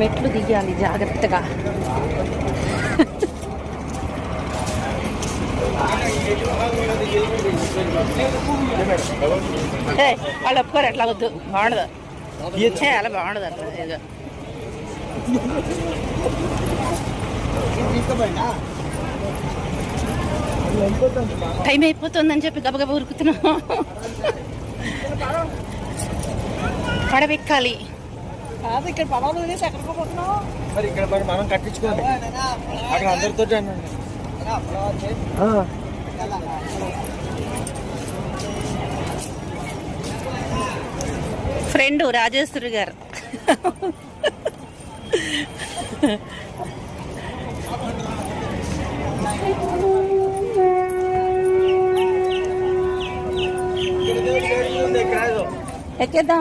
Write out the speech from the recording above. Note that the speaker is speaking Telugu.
మెట్లు దిగాలి జాగ్రత్తగా. వాళ్ళు ఒప్పుకోరు అట్లా వద్దు. బాగుండదు. ఇచ్చే అలా బాగుండదు అట్లా. టైం అయిపోతుందని చెప్పి గబగబ ఉరుకుతున్నాం. పడవెక్కాలి. కాదు ఇక్కడ పడవలు వదిలేసి ఎక్కడికో పోతున్నావు? మరి ఇక్కడ మరి మనం కట్టించుకోవాలి. అక్కడ అందరితో అనండి ఫ్రెండ్ రాజేశ్వరి గారు. ఎక్కేద్దాం.